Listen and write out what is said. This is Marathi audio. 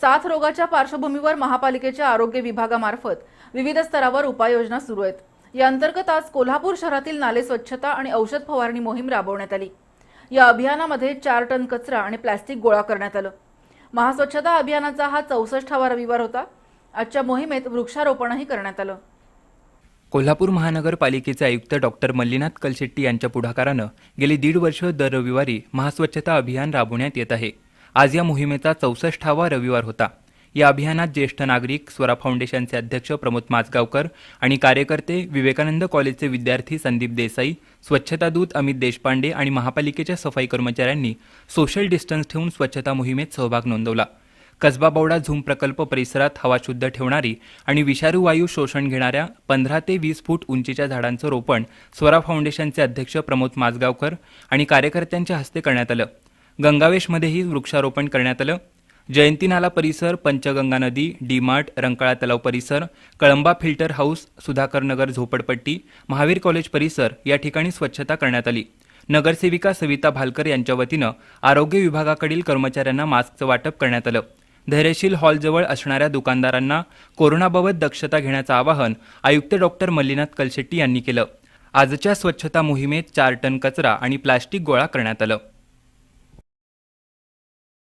साथ रोगाच्या पार्श्वभूमीवर महापालिकेच्या आरोग्य विभागामार्फत विविध स्तरावर उपाययोजना सुरू आहेत. या अंतर्गत आज कोल्हापूर शहरातील नाले स्वच्छता आणि औषध फवारणी मोहीम राबवण्यात आली. या अभियानामध्ये चार टन कचरा आणि प्लॅस्टिक गोळा करण्यात आलं. महास्वच्छता अभियानाचा हा चौसष्टावा रविवार होता. आजच्या मोहिमेत वृक्षारोपणही करण्यात आलं. कोल्हापूर महानगरपालिकेचे आयुक्त डॉक्टर मल्लीनाथ कलशेट्टी यांच्या पुढाकारानं गेली दीड वर्ष दर रविवारी महास्वच्छता अभियान राबवण्यात येत आहे. आज या मोहिमेचा चौसष्टावा रविवार होता. या अभियानात ज्येष्ठ नागरिक स्वरा फाउंडेशनचे अध्यक्ष प्रमोद माजगावकर आणि कार्यकर्ते विवेकानंद कॉलेजचे विद्यार्थी संदीप देसाई स्वच्छता दूत अमित देशपांडे आणि महापालिकेच्या सफाई कर्मचाऱ्यांनी सोशल डिस्टन्स ठेवून स्वच्छता मोहिमेत सहभाग नोंदवला. कसबा बौडा झूम प्रकल्प परिसरात हवा शुद्ध ठेवणारी आणि विषारू वायू शोषण घेणाऱ्या पंधरा ते वीस फूट उंचीच्या झाडांचं रोपण स्वरा फाउंडेशनचे अध्यक्ष प्रमोद माजगावकर आणि कार्यकर्त्यांच्या हस्ते करण्यात आलं. गंगावेशमध्येही वृक्षारोपण करण्यात आलं. जयंती नाला परिसर पंचगंगा नदी डीमार्ट रंकाळा तलाव परिसर कळंबा फिल्टर हाऊस सुधाकर नगर झोपडपट्टी महावीर कॉलेज परिसर या ठिकाणी स्वच्छता करण्यात आली. नगरसेविका सविता भालकर यांच्या वतीनं आरोग्य विभागाकडील कर्मचाऱ्यांना मास्कचं वाटप करण्यात आलं. धैर्यशील हॉलजवळ असणाऱ्या दुकानदारांना कोरोनाबाबत दक्षता घेण्याचं आवाहन आयुक्त डॉक्टर मल्लीनाथ कलशेट्टी यांनी केलं. आजच्या स्वच्छता मोहिमेत चार टन कचरा आणि प्लास्टिक गोळा करण्यात आलं.